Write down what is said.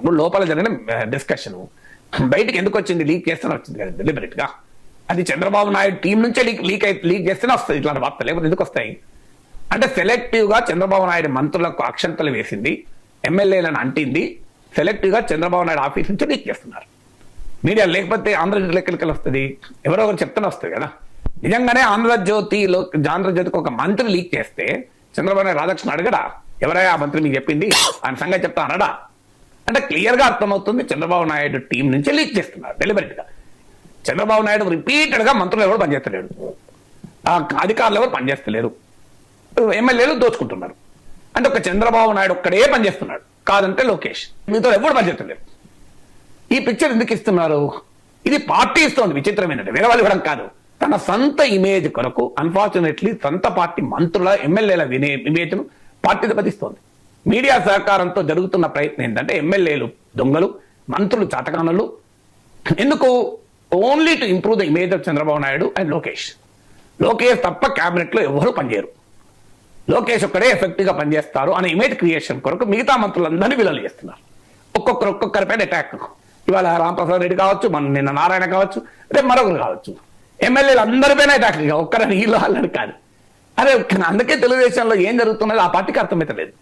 జరిగేటప్పుడు లోపల జరిగిన డిస్కషన్ బయటకు ఎందుకు వచ్చింది? లీక్ చేస్తేనే వచ్చింది కదా డెలిబరేట్గా. అది చంద్రబాబు నాయుడు టీం నుంచే లీక్ లీక్ అయితే లీక్ చేస్తేనే వస్తుంది ఇట్లాంటి వార్తలు. లేకపోతే ఎందుకు వస్తాయి? అంటే సెలెక్టివ్గా చంద్రబాబు నాయుడు మంత్రులకు అక్షంతలు వేసింది ఎమ్మెల్యేలను అంటింది సెలెక్టివ్గా చంద్రబాబు నాయుడు ఆఫీస్ నుంచి లీక్ చేస్తున్నారు. మీడియా లేకపోతే ఆంధ్రజ్యోతి లెక్కలకి వస్తుంది? ఎవరో ఒకరు చెప్తూనే వస్తుంది కదా. నిజంగానే ఆంధ్రజ్యోతిలో ఆంధ్రజ్యోతికి ఒక మంత్రి లీక్ చేస్తే చంద్రబాబు నాయుడు రాధాకృష్ణ అడగడా? ఎవరయ్యా ఆ మంత్రి మీకు చెప్పింది? ఆయన సంగతి చెప్తా అనడా? అంటే క్లియర్గా అర్థమవుతుంది చంద్రబాబు నాయుడు టీం నుంచి లీక్ చేస్తున్నారు డెలిబరేట్ చంద్రబాబు నాయుడు రిపీటెడ్గా మంత్రులు ఎవరు పనిచేస్తలేడు అధికారులు ఎవరు పనిచేస్తలేరు. ఎమ్మెల్యేలు దోచుకుంటున్నారు. అంటే ఒక చంద్రబాబు నాయుడు ఒక్కడే పనిచేస్తున్నాడు. కాదంటే లోకేష్. మీతో ఎవరు పనిచేస్తలేరు. ఈ పిక్చర్ ఎందుకు ఇస్తున్నారు? ఇది పార్టీ ఇస్తోంది విచిత్రమైనది వేరే వాళ్ళు ఇవ్వడం కాదు. తన సొంత ఇమేజ్ కొరకు అన్ఫార్చునేట్లీ సొంత పార్టీ మంత్రుల ఎమ్మెల్యేల వినే ఇమేజ్ పార్టీ దెబ్బతీస్తోంది మీడియా సహకారంతో జరుగుతున్న ప్రయత్నం ఏంటంటే ఎమ్మెల్యేలు దొంగలు మంత్రులు చాతకానులు. ఎందుకు? Only to improve the image of Chandrababu Naidu and Lokesh. Lokesh తప్ప క్యాబినెట్లో ఎవరు పనిచేయరు. లోకేష్ ఒక్కడే ఎఫెక్టివ్గా పనిచేస్తారు అనే ఇమేజ్ క్రియేషన్ కొరకు మిగతా మంత్రులందరినీ విలువలు చేస్తున్నారు. ఒక్కొక్కరు ఒక్కొక్కరిపైన అటాక్ ఇవాళ రామప్రసాద్ రెడ్డి కావచ్చు మన నిన్న నారాయణ కావచ్చు రేపు మరొకరు కావచ్చు. ఎమ్మెల్యేలు అందరిపైన అటాక్ ఒక్కరని వీళ్ళు వాళ్ళని కాదు. అరే అందుకే తెలుగుదేశంలో ఏం జరుగుతున్నది ఆ పార్టీకి అర్థమవుతలేదు